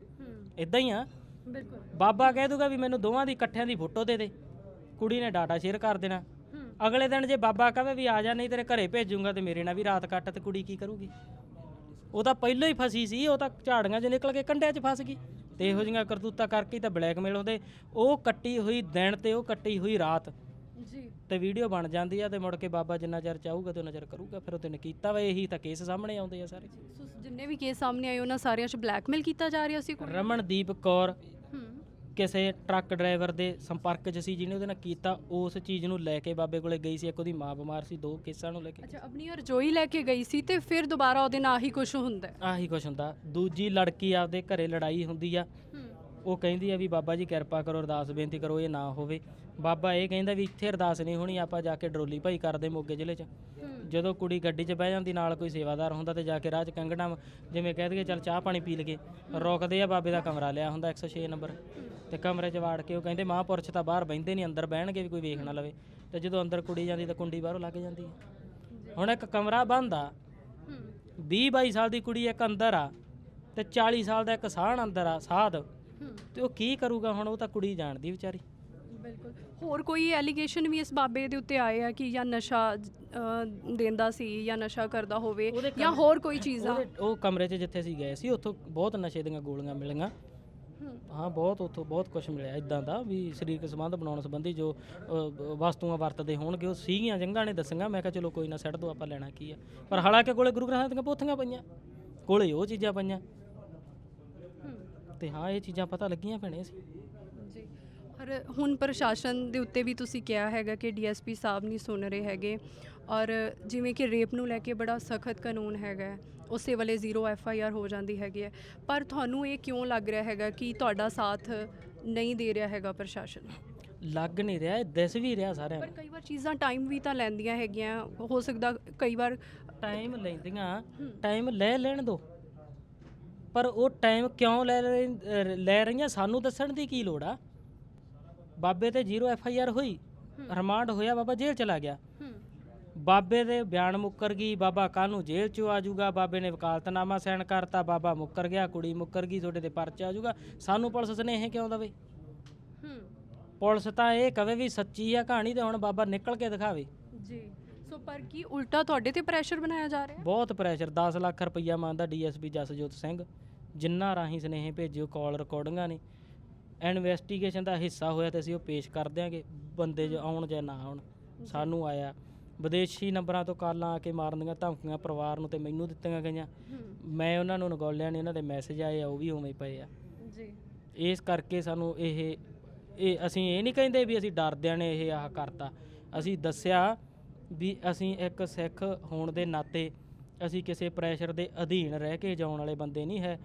ਇਦਾਂ ਹੀ ਆ। ਬਿਲਕੁਲ। ਬਾਬਾ ਕਹਿ ਦੂਗਾ ਵੀ ਮੈਨੂੰ ਦੋਵਾਂ ਦੀ ਇਕੱਠਿਆਂ ਦੀ ਫੋਟੋ ਦੇ ਦੇ। ਕੁੜੀ ਨੇ ਡਾਟਾ ਸ਼ੇਅਰ ਕਰ ਦੇਣਾ। ਅਗਲੇ ਦਿਨ ਜੇ ਬਾਬਾ ਕਹੇ ਵੀ ਆ ਜਾ ਨਹੀਂ ਤੇਰੇ ਘਰੇ ਭੇਜੂਗਾ ਤੇ ਮੇਰੇ ਨਾਲ ਵੀ ਰਾਤ ਕੱਟ ਤੇ ਕੁੜੀ ਕੀ ਕਰੂਗੀ? ਉਹ ਤਾਂ ਪਹਿਲਾਂ ਹੀ ਫਸੀ ਸੀ ਉਹ ਤਾਂ ਝਾੜੀਆਂ 'ਚ ਨਿਕਲ ਕੇ ਕੰਡਿਆਂ 'ਚ ਫਸ ਗਈ। ਤੇ ਇਹੋ ਜਿਹੀਆਂ ਕਰਤੂਤਾਂ ਕਰਕੇ ਹੀ ਤਾਂ ਬਲੈਕਮੇਲ ਹੁੰਦੇ। ਉਹ ਕੱਟੀ ਹੋਈ ਦਿਨ ਤੇ ਉਹ ਕੱਟੀ ਹੋਈ ਰਾਤ। ਜੀ। ਤੇ ਵੀਡੀਓ ਬਣ ਜਾਂਦੀ ਆ ਤੇ ਮੁੜ ਕੇ ਬਾਬਾ ਜਿੰਨਾ ਚਿਰ ਚਾਹੂਗਾ ਤੇ ਉਹਨਾਂ ਚਿਰ ਕਰੂਗਾ। ਫਿਰ ਉਹ ਤੇ ਕੀਤਾ ਵਾ ਇਹੀ ਤਾਂ ਕੇਸ ਸਾਹਮਣੇ ਆਉਂਦੇ ਆ ਸਾਰੇ। ਸੋ ਜਿੰਨੇ ਵੀ ਕੇਸ ਸਾਹਮਣੇ ਆਏ ਉਹਨਾਂ ਸਾਰਿਆਂ 'ਚ ਬਲੈਕਮੇਲ ਕੀਤਾ ਜਾ ਰਿਹਾ ਸੀ ਕੁੜੀ ਰਮਨਦੀਪ ਕੌਰ ਕਿਸੇ ਟਰੱਕ ਡਰਾਈਵਰ ਦੇ ਸੰਪਰਕ 'ਚ ਸੀ ਜਿਹਨੇ ਉਹਦੇ ਨਾਲ ਕੀਤਾ ਉਸ ਚੀਜ਼ ਨੂੰ ਲੈ ਕੇ ਬਾਬੇ ਕੋਲੇ ਗਈ ਸੀ ਇੱਕ ਉਹਦੀ ਮਾਂ ਬਿਮਾਰ ਸੀ ਦੋ ਕੇਸਾਂ ਨੂੰ ਲੈ ਕੇ ਅੱਛਾ ਆਪਣੀ ਰਜੋਈ ਲੈ ਕੇ ਗਈ ਸੀ ਤੇ ਫਿਰ ਦੁਬਾਰਾ ਉਹਦੇ ਨਾਲ ਹੀ ਕੁਝ ਹੁੰਦਾ? ਹੈ ਆਹੀ ਕੁਛ ਹੁੰਦਾ। ਦੂਜੀ ਲੜਕੀ ਆਪਦੇ ਘਰੇ ਲੜਾਈ ਹੁੰਦੀ ਆ। ਉਹ ਕਹਿੰਦੀ ਆ ਵੀ ਬਾਬਾ ਜੀ ਕਿਰਪਾ ਕਰੋ ਅਰਦਾਸ ਬੇਨਤੀ ਕਰੋ ਇਹ ਨਾ ਹੋਵੇ। ਬਾਬਾ ਇਹ ਕਹਿੰਦਾ ਵੀ ਇੱਥੇ ਅਰਦਾਸ ਨਹੀਂ ਹੋਣੀ ਆਪਾਂ ਜਾ ਕੇ ਡਰੋਲੀ ਭਾਈ ਕਰਦੇ ਮੋਗੇ ਜ਼ਿਲ੍ਹੇ 'ਚ। ਜਦੋਂ ਕੁੜੀ ਗੱਡੀ 'ਚ ਬਹਿ ਜਾਂਦੀ ਨਾਲ ਕੋਈ ਸੇਵਾਦਾਰ ਹੁੰਦਾ ਤੇ ਜਾ ਕੇ ਰਾਹ 'ਚ ਕੰਗਣਾ ਜਿਵੇਂ ਕਹਿ ਦਈਏ ਚੱਲ ਚਾਹ ਪਾਣੀ ਪੀ ਲਗੇ ਰੁਕਦੇ ਆ ਬਾਬੇ ਦਾ ਕਮਰਾ ਲਿਆ ਹੁੰਦਾ 106 ਨੰਬਰ। ਤੇ ਕਮਰੇ 'ਚ ਵਾੜ ਕੇ ਉਹ ਕਹਿੰਦੇ ਮਹਾਂਪੁਰਸ਼ ਤਾਂ ਬਾਹਰ ਬਹਿੰਦੇ ਨਹੀਂ ਅੰਦਰ ਬਹਿਣਗੇ ਵੀ ਕੋਈ ਵੇਖ ਨਾ ਲਵੇ। ਤੇ ਜਦੋਂ ਅੰਦਰ ਕੁੜੀ ਜਾਂਦੀ ਤਾਂ ਕੁੰਡੀ ਬਾਹਰੋਂ ਲੱਗ ਜਾਂਦੀ ਹੈ। ਹੁਣ ਇੱਕ ਕਮਰਾ ਬੰਦ ਆ। 20 22 ਸਾਲ ਦੀ ਕੁੜੀ ਇੱਕ ਅੰਦਰ ਆ ਤੇ 40 ਸਾਲ ਦਾ ਇੱਕ ਸਾਹਣ ਅੰਦਰ ਆ ਸਾਧ। ਤੇ ਉਹ ਕੀ ਕਰੂਗਾ ਹੁਣ ਉਹ ਤਾਂ ਕੁੜੀ ਜਾਣਦੀ ਵਿਚਾਰੀ। ਬਿਲਕੁਲ। ਹੋਰ ਕੋਈ ਐਲੀਗੇਸ਼ਨ ਵੀ ਇਸ ਬਾਬੇ ਦੇ ਉੱਤੇ ਆਏ ਆ ਕਿ ਜਾਂ ਨਸ਼ਾ ਦਿੰਦਾ ਸੀ ਜਾਂ ਨਸ਼ਾ ਕਰਦਾ ਹੋਵੇ ਜਾਂ ਹੋਰ ਕੋਈ ਚੀਜ਼ਾਂ ਉਹਦੇ- ਉਹ ਕਮਰੇ 'ਚ ਜਿੱਥੇ ਅਸੀਂ ਗਏ ਸੀ ਉੱਥੋਂ ਬਹੁਤ ਨਸ਼ੇ ਦੀਆਂ ਗੋਲੀਆਂ ਮਿਲੀਆਂ। ਹਾਂ ਬਹੁਤ ਉੱਥੋਂ ਬਹੁਤ ਕੁਝ ਮਿਲਿਆ ਇਦਾਂ ਦਾ ਵੀ ਸਰੀਰਕ ਸੰਬੰਧ ਬਣਾਉਣ ਸੰਬੰਧੀ ਜੋ ਅ, ਵਸਤੂਆਂ ਵਰਤਦੇ ਹੋਣਗੇ ਉਹ ਸੀਗੀਆਂ ਜੰਗਾਂ ਨੇ ਦੱਸੀਆਂ। ਮੈਂ ਕਿਹਾ ਚਲੋ ਕੋਈ ਨਾ ਸੈੱਟ ਤੋਂ ਆਪਾਂ ਲੈਣਾ ਕੀ ਆ। ਪਰ ਹਾਲਾਂਕਿ ਕੋਲੇ ਗੁਰੂ ਗ੍ਰੰਥ ਸਾਹਿਬ ਦੀਆਂ ਪੋਥੀਆਂ ਪਈਆਂ। ਕੋਲੇ ਉਹ ਚੀਜ਼ਾਂ ਪਈਆਂ। ਤੇ ਹਾਂ ਇਹ ਚੀਜ਼ਾਂ ਪਤਾ ਲੱਗੀਆਂ ਭੈਣੇ ਸੀ ਜੀ। ਔਰ ਹੁਣ ਪ੍ਰਸ਼ਾਸਨ ਦੇ ਉੱਤੇ ਵੀ ਤੁਸੀਂ ਕਿਹਾ ਹੈਗਾ ਕਿ ਡੀਐਸਪੀ ਸਾਹਿਬ ਨਹੀਂ ਸੁਣ ਰਹੇ ਹੈਗੇ। ਔਰ ਜਿਵੇਂ ਕਿ ਰੇਪ ਨੂੰ ਲੈ ਕੇ ਬੜਾ ਸਖਤ ਕਾਨੂੰਨ ਹੈਗਾ। ਹੈ, ਉਸੇ ਵੇਲੇ ਜ਼ੀਰੋ ਐਫ ਆਈ ਆਰ ਹੋ ਜਾਂਦੀ ਹੈਗੀ ਹੈ। ਪਰ ਤੁਹਾਨੂੰ ਇਹ ਕਿਉਂ ਲੱਗ ਰਿਹਾ ਹੈਗਾ ਕਿ ਤੁਹਾਡਾ ਸਾਥ ਨਹੀਂ ਦੇ ਰਿਹਾ ਹੈਗਾ ਪ੍ਰਸ਼ਾਸਨ? ਲੱਗ ਨਹੀਂ ਰਿਹਾ ਦਿਸ ਵੀ ਰਿਹਾ ਸਾਰਿਆਂ ਪਰ ਨੂੰ। ਕਈ ਵਾਰ ਚੀਜ਼ਾਂ ਟਾਈਮ ਵੀ ਤਾਂ ਲੈਂਦੀਆਂ ਹੈਗੀਆਂ ਹੋ ਸਕਦਾ ਕਈ ਵਾਰ ਟਾਈਮ ਲੈਂਦੀਆਂ ਟਾਈਮ ਲੈ ਲੈਣ ਦੋ। ਪਰ ਉਹ ਟਾਈਮ ਕਿਉਂ ਲੈ ਰਹੇ- ਅਹ ਲੈ ਰਹੀਆਂ ਸਾਨੂੰ ਦੱਸਣ ਦੀ ਕੀ ਲੋੜ ਆ? ਬਾਬੇ ਤੇ ਜ਼ੀਰੋ ਐਫ ਆਈ ਆਰ ਹੋਈ ਰਿਮਾਂਡ ਹੋਇਆ ਬਾਬਾ ਜੇਲ੍ਹ ਚਲਾ ਗਿਆ। ਹੂੰ। ਬਾਬੇ ਦੇ ਬਿਆਨ ਮੁੱਕਰ ਗਈ ਬਾਬਾ ਕੱਲ੍ਹ ਨੂੰ ਜੇਲ੍ਹ ਚੋਂ ਆ ਜਾਊਗਾ ਬਾਬੇ ਨੇ ਵਕਾਲਤਨਾਮਾ ਸਾਈਨ ਕਰਤਾ ਬਾਬਾ ਮੁੱਕਰ ਗਿਆ ਕੁੜੀ ਮੁੱਕਰ ਗਈ ਤੁਹਾਡੇ ਤੇ ਪਰਚਾ ਆ ਜਾਊਗਾ। ਸਾਨੂੰ ਪੁਲਿਸ ਸੁਨੇਹੇ ਕਿਉਂ ਦਵੇ? ਹੂੰ। ਪੁਲਿਸ ਤਾਂ ਇਹ ਕਵੇ ਵੀ ਸੱਚੀ ਆ ਕਹਾਣੀ ਤੇ ਹੁਣ ਬਾਬਾ ਨਿਕਲ ਕੇ ਦਿਖਾਵੇ। ਜੀ। ਸੋ ਪਰ ਕੀ ਉਲਟਾ ਤੁਹਾਡੇ ਤੇ ਪ੍ਰੈਸ਼ਰ ਬਣਾਇਆ ਜਾ ਰਿਹਾ? ਬਹੁਤ ਪ੍ਰੈਸ਼ਰ 10 ਲੱਖ ਰੁਪਈਆ ਮੰਗਦਾ ਡੀਐਸਪੀ ਜਸਜੋਤ ਸਿੰਘ। ਜਿੰਨਾ ਰਾਹੀਂ ਸੁਨੇਹੇ ਭੇਜਿਓ ਕਾਲ ਰਿਕਾਰਡਿੰਗਾਂ ਨੇ। ਇਨਵੈਸਟੀਗੇਸ਼ਨ ਦਾ ਹਿੱਸਾ ਹੋਇਆ ਤੇ ਅਸੀਂ ਉਹ ਪੇਸ਼ ਕਰ ਦਿਆਂਗੇ ਬੰਦੇ ਜੋ ਆਉਣ ਜਾਂ ਨਾ ਆਉਣ। ਸਾਨੂੰ ਆਇਆ। ਵਿਦੇਸ਼ੀ ਨੰਬਰਾਂ ਤੋਂ ਕਾਲਾਂ ਆ ਕੇ ਮਾਰਨ ਦੀਆਂ ਧਮਕੀਆਂ ਪਰਿਵਾਰ ਨੂੰ ਤੇ ਮੈਨੂੰ ਦਿੱਤੀਆਂ ਗਈਆਂ। ਮੈਂ ਉਹਨਾਂ ਨੂੰ ਨਗੌਲਿਆਂ ਨੇ ਉਹਨਾਂ ਦੇ ਮੈਸੇਜ ਆਏ ਆ ਉਹ ਵੀ ਉਵੇਂ ਪਏ ਆ। ਜੀ। ਇਸ ਕਰਕੇ ਸਾਨੂੰ ਇਹ ਇਹ ਅਸੀਂ ਇਹ ਨਹੀਂ ਕਹਿੰਦੇ ਵੀ ਅਸੀਂ ਡਰਦਿਆਂ ਨੇ ਇਹ ਆਹ ਕਰਤਾ। ਅਸੀਂ ਦੱਸਿਆ ਵੀ ਅਸੀਂ ਇੱਕ ਸਿੱਖ ਹੋਣ ਦੇ ਨਾਤੇ ਅਸੀਂ ਕਿਸੇ ਪ੍ਰੈਸ਼ਰ ਦੇ ਅਧੀਨ ਰਹਿ ਕੇ ਜਾਣ ਵਾਲੇ ਬੰਦੇ ਨਹੀਂ ਹੈ।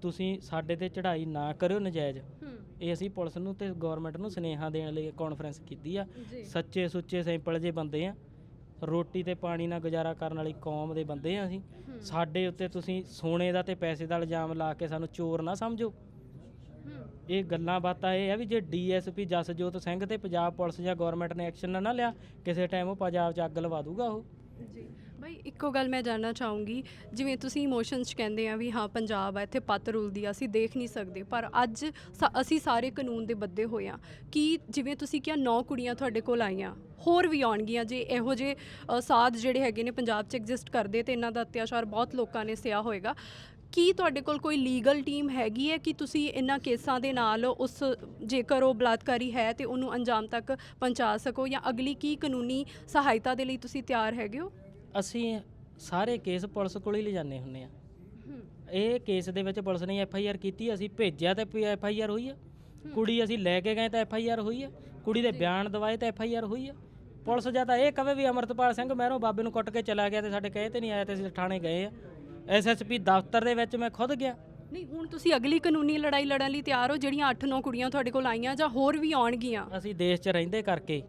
ਤੁਸੀਂ ਸਾਡੇ ਤੇ ਚੜ੍ਹਾਈ ਨਾ ਕਰਿਓ ਨਜਾਇਜ਼। ਇਹ ਅਸੀਂ ਪੁਲਿਸ ਨੂੰ ਤੇ ਗਵਰਨਮੈਂਟ ਨੂੰ ਸੁਨੇਹਾ ਦੇਣ ਲਈ ਕਾਨਫਰੰਸ ਕੀਤੀ ਆ। ਸੱਚੇ ਸੁੱਚੇ ਸਿੰਪਲ ਜੇ ਬੰਦੇ ਆ। ਰੋਟੀ ਤੇ ਪਾਣੀ ਨਾਲ ਗੁਜ਼ਾਰਾ ਕਰਨ ਵਾਲੀ ਕੌਮ ਦੇ ਬੰਦੇ ਆ ਅਸੀਂ। ਸਾਡੇ ਉੱਤੇ ਤੁਸੀਂ ਸੋਨੇ ਦਾ ਤੇ ਪੈਸੇ ਦਾ ਇਲਜ਼ਾਮ ਲਾ ਕੇ ਸਾਨੂੰ ਚੋਰ ਨਾ ਸਮਝੋ। ਇਹ ਗੱਲਾਂ ਬਾਤਾਂ ਇਹ ਆ ਵੀ ਜੇ ਡੀਐਸਪੀ ਜਸਜੋਤ ਸਿੰਘ ਤੇ ਪੰਜਾਬ ਪੁਲਿਸ ਜਾਂ ਗਵਰਨਮੈਂਟ ਨੇ ਐਕਸ਼ਨ ਨਾ ਲਿਆ ਕਿਸੇ ਟਾਈਮ ਉਹ ਪੰਜਾਬ 'ਚ ਅੱਗ ਲਵਾ ਦੂਗਾ ਉਹ। ਜੀ। ਬਾਈ ਇੱਕੋ ਗੱਲ ਮੈਂ ਜਾਣਨਾ ਚਾਹੂੰਗੀ ਜਿਵੇਂ ਤੁਸੀਂ ਇਮੋਸ਼ਨਸ 'ਚ ਕਹਿੰਦੇ ਆ ਵੀ ਹਾਂ ਪੰਜਾਬ ਆ ਇੱਥੇ ਪੱਤ ਰੁਲਦੀ ਆ ਅਸੀਂ ਦੇਖ ਨਹੀਂ ਸਕਦੇ। ਪਰ ਅੱਜ ਸ ਅਸੀਂ ਸਾਰੇ ਕਾਨੂੰਨ ਦੇ ਬੱਧੇ ਹੋਏ ਆ। ਕਿ ਜਿਵੇਂ ਤੁਸੀਂ ਕਿਹਾ ਨੌ ਕੁੜੀਆਂ ਤੁਹਾਡੇ ਕੋਲ ਆਈਆਂ ਹੋਰ ਵੀ ਆਉਣਗੀਆਂ ਜੇ ਇਹੋ ਜਿਹੇ ਅ, ਸਾਧ ਜਿਹੜੇ ਹੈਗੇ ਨੇ ਪੰਜਾਬ 'ਚ ਐਗਜ਼ਿਸਟ ਕਰਦੇ ਤੇ ਇਹਨਾਂ ਦਾ ਅਤਿਆਚਾਰ ਬਹੁਤ ਲੋਕਾਂ ਨੇ ਸਿਆ ਹੋਏਗਾ। ਕੀ ਤੁਹਾਡੇ ਕੋਲ ਕੋਈ ਲੀਗਲ ਟੀਮ ਹੈਗੀ ਹੈ ਕਿ ਤੁਸੀਂ ਇਹਨਾਂ ਕੇਸਾਂ ਦੇ ਨਾਲ ਉਸ ਜੇਕਰ ਉਹ ਬਲਾਤਕਾਰੀ ਹੈ ਤੇ ਉਹਨੂੰ ਅੰਜਾਮ ਤੱਕ ਪਹੁੰਚਾ ਸਕੋ ਜਾਂ ਅਗਲੀ ਕੀ ਕਾਨੂੰਨੀ ਸਹਾਇਤਾ ਦੇ ਲਈ ਤੁਸੀਂ ਤਿਆਰ ਹੈਗੇ ਹੋ? ਅਸੀਂ ਸਾਰੇ ਕੇਸ ਪੁਲਿਸ ਕੋਲ ਹੀ ਲਿਜਾਣੇ ਹੁੰਨੇ ਆ। ਇਹ ਕੇਸ ਦੇ ਵਿੱਚ ਪੁਲਿਸ ਨੇ ਐਫ ਆਈ ਆਰ ਕੀਤੀ ਅਸੀਂ ਭੇਜਿਆ ਤੇ ਐਫ ਆਈ ਆਰ ਹੋਈ ਆ। ਕੁੜੀ ਅਸੀਂ ਲੈ ਕੇ ਗਏ ਤਾਂ ਐਫ ਆਈ ਆਰ ਹੋਈ ਆ। ਕੁੜੀ ਦੇ ਬਿਆਨ ਦਵਾਏ ਤਾਂ ਐਫ ਆਈ ਆਰ ਹੋਈ ਆ। ਪੁਲਿਸ ਜਾਂ ਤਾਂ ਇਹ ਕਵੇ ਵੀ ਅਮਰਤਪਾਲ ਸਿੰਘ ਮਹਿਰੋਂ ਬਾਬੇ ਨੂੰ ਕੁੱਟ ਕੇ ਚਲਾ ਗਿਆ ਤੇ ਸਾਡੇ ਕਹੇ ਤੇ ਨਹੀਂ ਆਇਆ ਤੇ ਅਸੀਂ ਥਾਣੇ ਗਏ ਆ। ਐਸਐਸਪੀ ਦਫ਼ਤਰ ਦੇ ਵਿੱਚ ਮੈਂ ਖੁਦ ਗਿਆ। ਨਹੀਂ ਹੁਣ ਤੁਸੀਂ ਅਗਲੀ ਕਾਨੂੰਨੀ ਲੜਾਈ ਲੜਨ ਲਈ ਤਿਆਰ ਹੋ ਜਿਹੜੀਆਂ 8-9 ਕੁੜੀਆਂ ਤੁਹਾਡੇ ਕੋਲ ਆਈਆਂ ਜਾਂ ਹੋਰ ਵੀ ਆਉਣਗੀਆਂ? ਅਸੀਂ ਦੇਸ਼ 'ਚ ਰਹਿੰਦੇ ਕਰਕੇ।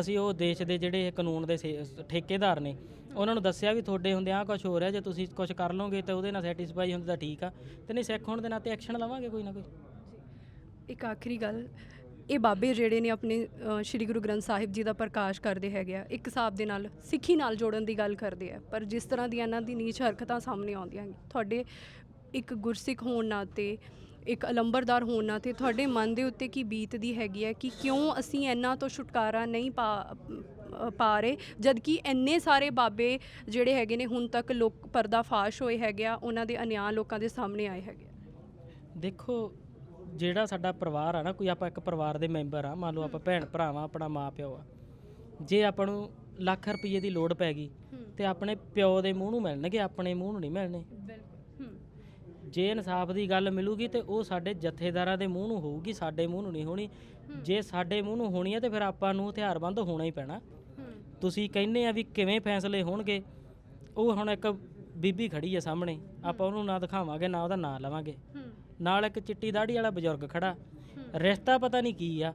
ਅਸੀਂ ਉਹ ਦੇਸ਼ ਦੇ ਜਿਹੜੇ ਕਾਨੂੰਨ ਦੇ ਠੇਕੇਦਾਰ ਨੇ ਉਹਨਾਂ ਨੂੰ ਦੱਸਿਆ ਵੀ ਤੁਹਾਡੇ ਹੁੰਦੇ ਆ ਕੁਝ ਹੋ ਰਿਹਾ, ਜੇ ਤੁਸੀਂ ਕੁਝ ਕਰ ਲਓਗੇ ਤਾਂ ਉਹਦੇ ਨਾਲ ਸੈਟੀਸਫਾਈ ਹੁੰਦੇ ਤਾਂ ਠੀਕ ਆ। ਤੇ ਨਹੀਂ ਸਿੱਖ ਹੋਣ ਦੇ ਨਾਤੇ ਐਕਸ਼ਨ ਲਵਾਂਗੇ ਕੋਈ ਨਾ ਕੋਈ? ਇੱਕ ਆਖਰੀ ਗੱਲ, ਇਹ ਬਾਬੇ ਜਿਹੜੇ ਨੇ ਆਪਣੇ ਸ਼੍ਰੀ ਗੁਰੂ ਗ੍ਰੰਥ ਸਾਹਿਬ ਜੀ ਦਾ ਪ੍ਰਕਾਸ਼ ਕਰਦੇ ਹੈਗੇ ਆ, ਇੱਕ ਹਿਸਾਬ ਦੇ ਨਾਲ ਸਿੱਖੀ ਨਾਲ ਜੋੜਨ ਦੀ ਗੱਲ ਕਰਦੇ ਆ, ਪਰ ਜਿਸ ਤਰ੍ਹਾਂ ਦੀਆਂ ਇਹਨਾਂ ਦੀ ਨੀਚ ਹਰਕਤਾਂ ਸਾਹਮਣੇ ਆਉਂਦੀਆਂ ਤੁਹਾਡੇ ਇੱਕ ਗੁਰਸਿੱਖ ਹੋਣ ਨਾਤੇ, ਇੱਕ ਅਲੰਬਰਦਾਰ ਹੋਣ ਨਾਤੇ ਤੁਹਾਡੇ ਮਨ ਦੇ ਉੱਤੇ ਕੀ ਬੀਤਦੀ ਹੈਗੀ ਹੈ ਕਿ ਕਿਉਂ ਅਸੀਂ ਇਹਨਾਂ ਤੋਂ ਛੁਟਕਾਰਾ ਨਹੀਂ ਪਾ ਪਾ ਰਹੇ। ਜਦ ਕਿ ਇੰਨੇ ਸਾਰੇ ਬਾਬੇ ਜਿਹੜੇ ਹੈਗੇ ਨੇ ਹੁਣ ਤੱਕ ਲੋਕ ਪਰਦਾਫਾਸ਼ ਹੋਏ ਹੈਗੇ ਆ ਉਹਨਾਂ ਦੇ ਅਨਿਆਂ ਲੋਕਾਂ ਦੇ ਸਾਹਮਣੇ ਆਏ ਹੈਗੇ ਆ। ਦੇਖੋ ਜਿਹੜਾ ਸਾਡਾ ਪਰਿਵਾਰ ਆ ਨਾ ਕੋਈ ਆਪਾਂ ਇੱਕ ਪਰਿਵਾਰ ਦੇ ਮੈਂਬਰ ਆ ਮੰਨ ਲਓ ਆਪਾਂ ਭੈਣ ਭਰਾਵਾਂ ਆਪਣਾ ਮਾਂ ਪਿਓ ਆ। ਜੇ ਆਪਾਂ ਨੂੰ ਲੱਖ ਰੁਪਏ ਦੀ ਲੋੜ ਪੈ ਗਈ ਤੇ ਆਪਣੇ ਪਿਓ ਦੇ ਮੂੰਹ ਨੂੰ ਮਿਲਣਗੇ ਆਪਣੇ ਮੂੰਹ ਨੂੰ ਨਹੀਂ ਮਿਲਣੇ। ਜੇ ਇਨਸਾਫ ਦੀ ਗੱਲ ਮਿਲੂਗੀ ਤੇ ਉਹ ਸਾਡੇ ਜਥੇਦਾਰਾਂ ਦੇ ਮੂੰਹ ਨੂੰ ਹੋਊਗੀ ਸਾਡੇ ਮੂੰਹ ਨੂੰ ਨਹੀਂ ਹੋਣੀ। ਜੇ ਸਾਡੇ ਮੂੰਹ ਨੂੰ ਹੋਣੀ ਹੈ ਤੇ ਫਿਰ ਆਪਾਂ ਨੂੰ ਹਥਿਆਰਬੰਦ ਹੋਣਾ ਹੀ ਪੈਣਾ। ਤੁਸੀਂ ਕਹਿੰਦੇ ਆ ਵੀ ਕਿਵੇਂ ਫੈਸਲੇ ਹੋਣਗੇ ਉਹ ਹੁਣ ਇੱਕ ਬੀਬੀ ਖੜੀ ਆ ਸਾਹਮਣੇ ਆਪਾਂ ਉਹਨੂੰ ਨਾ ਦਿਖਾਵਾਂਗੇ ਨਾ ਉਹਦਾ ਨਾਂ ਲਵਾਂਗੇ। ਨਾਲ ਇੱਕ ਚਿੱਟੀ ਦਾੜੀ ਵਾਲਾ ਬਜ਼ੁਰਗ ਖੜਾ। ਰਿਸ਼ਤਾ ਪਤਾ ਨਹੀਂ ਕੀ ਆ।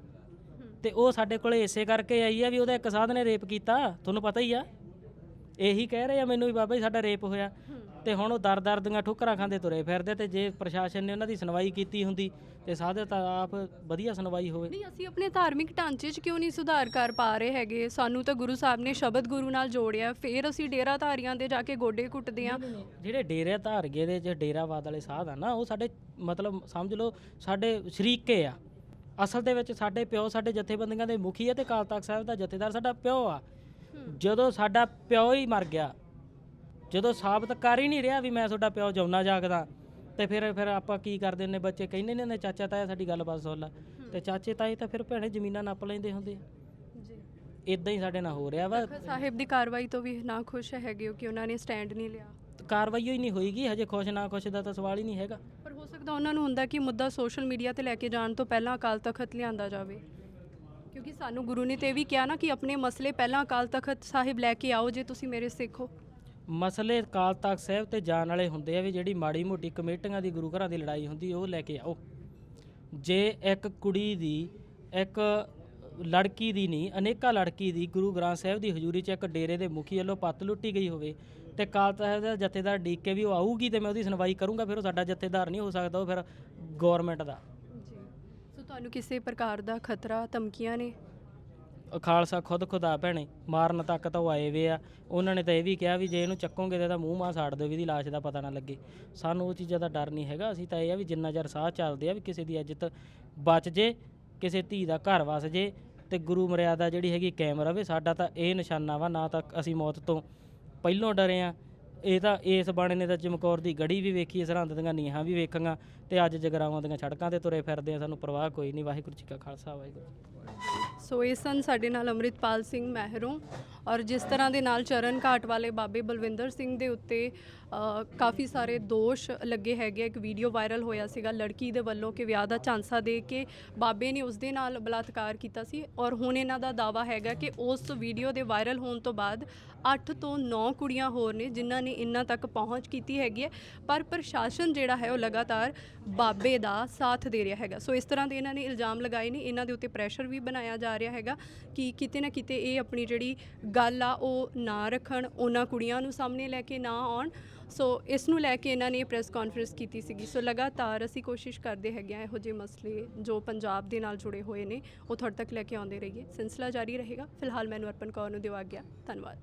ਤੇ ਉਹ ਸਾਡੇ ਕੋਲੇ ਇਸੇ ਕਰਕੇ ਆਈ ਆ ਵੀ ਉਹਦਾ ਇੱਕ ਸਾਧ ਨੇ ਰੇਪ ਕੀਤਾ ਤੁਹਾਨੂੰ ਪਤਾ ਹੀ ਆ। ਇਹੀ ਕਹਿ ਰਹੇ ਆ ਮੈਨੂੰ ਵੀ ਬਾਬਾ ਜੀ ਸਾਡਾ ਰੇਪ ਹੋਇਆ। ਤੇ ਹੁਣ ਉਹ ਦਰ ਦਰ ਦੀਆਂ ਠੋਕਰਾਂ ਖਾਂਦੇ ਤੁਰੇ ਫਿਰਦੇ ਤੇ ਜੇ ਪ੍ਰਸ਼ਾਸਨ ਨੇ ਉਹਨਾਂ ਦੀ ਸੁਣਵਾਈ ਕੀਤੀ ਹੁੰਦੀ ਤੇ ਸਾਧੇ ਤਾਂ ਆਪ ਵਧੀਆ ਸੁਣਵਾਈ ਹੋਵੇ। ਨਹੀਂ ਅਸੀਂ ਆਪਣੇ ਧਾਰਮਿਕ ਢਾਂਚੇ 'ਚ ਕਿਉਂ ਨਹੀਂ ਸੁਧਾਰ ਕਰ ਪਾ ਰਹੇ ਹੈਗੇ? ਸਾਨੂੰ ਤਾਂ ਗੁਰੂ ਸਾਹਿਬ ਨੇ ਸ਼ਬਦ ਗੁਰੂ ਨਾਲ ਜੋੜਿਆ ਫਿਰ ਅਸੀਂ ਡੇਰਾ ਧਾਰੀਆਂ ਦੇ ਜਾ ਕੇ ਗੋਡੇ ਘੁੱਟਦੇ ਆ ਜਿਹੜੇ ਡੇਰੇ ਧਾਰਗੇ ਦੇ ਚ ਡੇਰਾਵਾਦ ਵਾਲੇ ਸਾਧ ਆ ਨਾ ਉਹ ਸਾਡੇ ਮਤਲਬ ਸਮਝ ਲਓ ਸਾਡੇ ਸ਼ਰੀਕੇ ਆ। ਅਸਲ ਦੇ ਵਿੱਚ ਸਾਡੇ ਪਿਓ ਸਾਡੇ ਜਥੇਬੰਦੀਆਂ ਦੇ ਮੁਖੀ ਆ ਤੇ ਅਕਾਲ ਤਖਤ ਸਾਹਿਬ ਦਾ ਜਥੇਦਾਰ ਸਾਡਾ ਪਿਓ ਆ। ਜਦੋਂ ਸਾਡਾ ਪਿਓ ਹੀ ਮਰ ਗਿਆ ਜਦੋਂ ਸਾਬਤ ਕਰ ਹੀ ਨਹੀਂ ਰਿਹਾ ਵੀ ਮੈਂ ਤੁਹਾਡਾ ਪਿਓ ਜਾਉਣਾ ਜਾਗਦਾ ਤੇ ਫਿਰ ਫਿਰ ਆਪਾਂ ਕੀ ਕਰਦੇ ਨੇ ਬੱਚੇ? ਕਹਿੰਦੇ ਨੇ ਨੇ ਚਾਚਾ ਤਾਇਆ ਸਾਡੀ ਗੱਲਬਾਤ ਸੁਣ ਲੈ। ਤੇ ਚਾਚੇ ਤਾਏ ਤਾਂ ਫਿਰ ਭੈਣੇ ਜ਼ਮੀਨਾਂ ਨੱਪ ਲੈਂਦੇ ਹੁੰਦੇ ਆ। ਜੀ। ਇਦਾਂ ਹੀ ਸਾਡੇ ਨਾਲ ਹੋ ਰਿਹਾ ਵਾ। ਸਾਹਿਬ ਦੀ ਕਾਰਵਾਈ ਤੋਂ ਵੀ ਨਾ ਖੁਸ਼ ਹੈਗੇ ਹੋ ਕਿ ਉਹਨਾਂ ਨੇ ਸਟੈਂਡ ਨਹੀਂ ਲਿਆ। ਕਾਰਵਾਈ ਹੀ ਨਹੀਂ ਹੋਈਗੀ ਹਜੇ ਖੁਸ਼ ਨਾ ਖੁਸ਼ ਦਾ ਤਾਂ ਸਵਾਲ ਹੀ ਨਹੀਂ ਹੈਗਾ। ਪਰ ਹੋ ਸਕਦਾ ਉਹਨਾਂ ਨੂੰ ਹੁੰਦਾ ਕਿ ਮੁੱਦਾ ਸੋਸ਼ਲ ਮੀਡੀਆ ਤੇ ਲੈ ਕੇ ਜਾਣ ਤੋਂ ਪਹਿਲਾਂ ਅਕਾਲ ਤਖਤ ਲਿਆਂਦਾ ਜਾਵੇ। ਕਿਉਂਕਿ ਸਾਨੂੰ ਗੁਰੂ ਨੇ ਤੇ ਇਹ ਵੀ ਕਿਹਾ ਨਾ ਕਿ ਆਪਣੇ ਮਸਲੇ ਪਹਿਲਾਂ ਅਕਾਲ ਤਖਤ ਸਾਹਿਬ ਲੈ ਕੇ ਆਓ ਜੇ ਤੁਸੀਂ ਮੇਰੇ ਸਿੱਖ ਹੋ। ਮਸਲੇ ਅਕਾਲ ਤਖਤ ਸਾਹਿਬ ਤੇ ਜਾਣ ਵਾਲੇ ਹੁੰਦੇ ਆ ਵੀ ਜਿਹੜੀ ਮਾੜੀ ਮੋਟੀ ਕਮੇਟੀਆਂ ਦੀ ਗੁਰੂ ਘਰਾਂ ਦੀ ਲੜਾਈ ਹੁੰਦੀ, ਉਹ ਲੈ ਕੇ ਆਓ। ਜੇ ਇੱਕ ਕੁੜੀ ਦੀ, ਇੱਕ ਲੜਕੀ ਦੀ ਨਹੀਂ, ਅਨੇਕਾਂ ਲੜਕੀ ਦੀ ਗੁਰੂ ਗ੍ਰੰਥ ਸਾਹਿਬ ਦੀ ਹਜ਼ੂਰੀ 'ਚ ਇੱਕ ਡੇਰੇ ਦੇ ਮੁਖੀ ਵੱਲੋਂ ਪੱਤ ਲੁੱਟੀ ਗਈ ਹੋਵੇ ਤੇ ਅਕਾਲ ਤਖਤ ਸਾਹਿਬ ਦਾ ਜਥੇਦਾਰ ਡੀਕ ਕੇ ਵੀ ਉਹ ਆਊਗੀ ਤੇ ਮੈਂ ਉਹਦੀ ਸੁਣਵਾਈ ਕਰੂੰਗਾ, ਫਿਰ ਉਹ ਸਾਡਾ ਜਥੇਦਾਰ ਨਹੀਂ ਹੋ ਸਕਦਾ, ਉਹ ਫਿਰ ਗਵਰਨਮੈਂਟ ਦਾ। ਜੀ। ਸੋ ਤੁਹਾਨੂੰ ਕਿਸੇ ਪ੍ਰਕਾਰ ਦਾ ਖਤਰਾ, ਧਮਕੀਆਂ ਨੇ? ਖਾਲਸਾ ਖੁਦ ਖੁਦਾ ਭੈਣੇ, ਮਾਰਨ ਤੱਕ ਤਾਂ ਉਹ ਆਏ ਵੇ ਆ। ਉਹਨਾਂ ਨੇ ਤਾਂ ਇਹ ਵੀ ਕਿਹਾ ਵੀ ਜੇ ਇਹਨੂੰ ਚੱਕੋਗੇ ਤਾਂ ਇਹਦਾ ਮੂੰਹ ਮਾਂ ਸਾੜ ਦਿਓ ਵੀ ਇਹਦੀ ਲਾਸ਼ ਦਾ ਪਤਾ ਨਾ ਲੱਗੇ। ਸਾਨੂੰ ਉਹ ਚੀਜ਼ਾਂ ਦਾ ਡਰ ਨਹੀਂ ਹੈਗਾ। ਅਸੀਂ ਤਾਂ ਇਹ ਆ ਵੀ ਜਿੰਨਾ ਚਿਰ ਸਾਹ ਚੱਲਦੇ ਆ ਵੀ ਕਿਸੇ ਦੀ ਇੱਜ਼ਤ ਬਚ ਜੇ, ਕਿਸੇ ਧੀ ਦਾ ਘਰ ਵਸ ਜੇ ਤੇ ਗੁਰੂ ਮਰਿਆਦਾ ਜਿਹੜੀ ਹੈਗੀ ਕਾਇਮ ਰਵੇ, ਸਾਡਾ ਤਾਂ ਇਹ ਨਿਸ਼ਾਨਾ ਵਾ, ਨਾ ਤਾਂ ਅਸੀਂ ਮੌਤ ਤੋਂ ਪਹਿਲੋਂ ਡਰੇ ਆ। ਇਹ ਤਾਂ ਇਸ ਬਾਣੇ ਨੇ ਤਾਂ ਚਮਕੌਰ ਦੀ ਗੜੀ ਵੀ ਵੇਖੀ, ਸਰਹੰਦ ਦੀਆਂ ਨੀਹਾਂ ਵੀ ਵੇਖਾਂਗਾ ਤੇ ਅੱਜ ਜਗਰਾਵਾਂ ਦੀਆਂ ਸੜਕਾਂ ਤੇ ਤੁਰੇ ਫਿਰਦੇ ਆ। ਸਾਨੂੰ ਪਰਵਾਹ ਕੋਈ ਨਹੀਂ। ਵਾਹਿਗੁਰੂ ਜੀ ਕਾ ਖਾਲਸਾ, ਵਾਹਿਗੁਰੂ ਜੀ ਕੀ ਸੋ ਇਹ ਸਨ ਸਾਡੇ ਨਾਲ ਅੰਮ੍ਰਿਤਪਾਲ ਸਿੰਘ ਮਹਿਰੋਂ ਔਰ ਜਿਸ ਤਰ੍ਹਾਂ ਦੇ ਨਾਲ ਚਰਨ ਘਾਟ ਵਾਲੇ ਬਾਬੇ ਬਲਵਿੰਦਰ ਸਿੰਘ ਦੇ ਉੱਤੇ ਕਾਫੀ ਸਾਰੇ ਦੋਸ਼ ਲੱਗੇ ਹੈਗੇ ਇੱਕ ਵੀਡੀਓ ਵਾਇਰਲ ਹੋਇਆ ਸੀਗਾ ਲੜਕੀ ਦੇ ਵੱਲੋਂ ਕਿ ਵਿਆਹ ਦਾ ਝਾਂਸਾ ਦੇ ਕੇ ਬਾਬੇ ਨੇ ਉਸ ਦੇ ਨਾਲ ਬਲਾਤਕਾਰ ਕੀਤਾ ਸੀ ਔਰ ਹੁਣ ਇਹਨਾਂ ਦਾ ਦਾਵਾ ਹੈਗਾ ਕਿ ਉਸ ਵੀਡੀਓ ਦੇ ਵਾਇਰਲ ਹੋਣ ਤੋਂ ਬਾਅਦ 8 ਤੋਂ 9 ਕੁੜੀਆਂ ਹੋਰ ਨੇ ਜਿਨ੍ਹਾਂ ਨੇ ਇਹਨਾਂ ਤੱਕ ਪਹੁੰਚ ਕੀਤੀ ਹੈਗੀ ਹੈ। ਪਰ ਪ੍ਰਸ਼ਾਸਨ ਜਿਹੜਾ ਹੈ ਉਹ ਲਗਾਤਾਰ ਬਾਬੇ ਦਾ ਸਾਥ ਦੇ ਰਿਹਾ ਹੈਗਾ। ਸੋ ਇਸ ਤਰ੍ਹਾਂ ਦੇ ਇਹਨਾਂ ਨੇ ਇਲਜ਼ਾਮ ਲਗਾਏ ਨੇ। ਇਹਨਾਂ ਦੇ ਉੱਤੇ ਪ੍ਰੈਸ਼ਰ ਵੀ ਬਣਾਇਆ ਜਾ ਰਿਹਾ ਹੈਗਾ ਕਿ ਕਿਤੇ ਨਾ ਕਿਤੇ ਇਹ ਆਪਣੀ ਜਿਹੜੀ ਗੱਲ ਆ ਉਹ ਨਾ ਰੱਖਣ, ਉਹਨਾਂ ਕੁੜੀਆਂ ਨੂੰ ਸਾਹਮਣੇ ਲੈ ਕੇ ਨਾ ਆਉਣ। ਸੋ ਇਸ ਨੂੰ ਲੈ ਕੇ ਇਹਨਾਂ ਨੇ ਪ੍ਰੈਸ ਕਾਨਫਰੰਸ ਕੀਤੀ ਸੀਗੀ। ਸੋ ਲਗਾਤਾਰ ਅਸੀਂ ਕੋਸ਼ਿਸ਼ ਕਰਦੇ ਹੈਗੇ ਆ ਇਹੋ ਜਿਹੇ ਮਸਲੇ ਜੋ ਪੰਜਾਬ ਦੇ ਨਾਲ ਜੁੜੇ ਹੋਏ ਨੇ, ਉਹ ਤੁਹਾਡੇ ਤੱਕ ਲੈ ਕੇ ਆਉਂਦੇ ਰਹੀਏ। ਸਿਲਸਿਲਾ ਜਾਰੀ ਰਹੇਗਾ। ਫਿਲਹਾਲ ਮੈਨੂੰ ਅਰਪਣ ਕੌਰ ਨੂੰ ਦਿਵਾ ਗਿਆ ਧੰਨਵਾਦ।